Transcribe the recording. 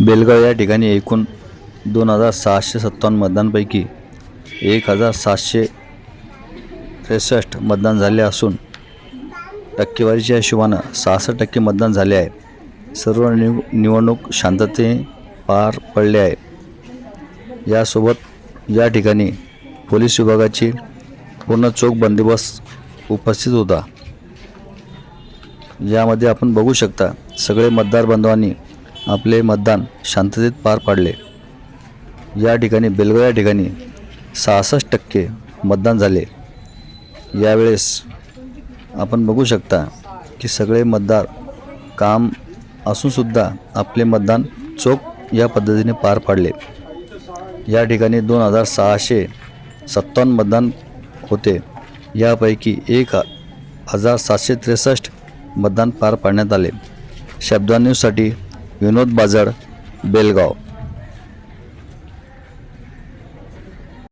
बेलगाव या ठिकाणी एकूण दोन हजार सहाशे सत्तावन्न मतदानपैकी एक हजार सातशे त्रेसष्ट मतदान झाले असून टक्केवारीच्या हिशोबानं सहासष्ट टक्के मतदान झाले आहे. सर्व निव निवडणूक शांततेने पार पडले आहे. यासोबत या ठिकाणी पोलीस विभागाची पूर्ण चोख बंदोबस्त उपस्थित होता. यामध्ये आपण बघू शकता सगळे मतदार बांधवांनी आपले मतदान शांततेत पार पाडले. या ठिकाणी बेलगाव या ठिकाणी सहासष्ट टक्के मतदान झाले. यावेळेस आपण बघू शकता की सगळे मतदार काम असूनसुद्धा आपले मतदान चोख या पद्धतीने पार पाडले. या ठिकाणी दोन हजार सहाशे सत्तावन्न मतदान होते. यापैकी एक हजार सातशे त्रेसष्ट मतदान पार पाडण्यात आले. शब्दा न्यूजसाठी विनोद बाजड बेलगाव.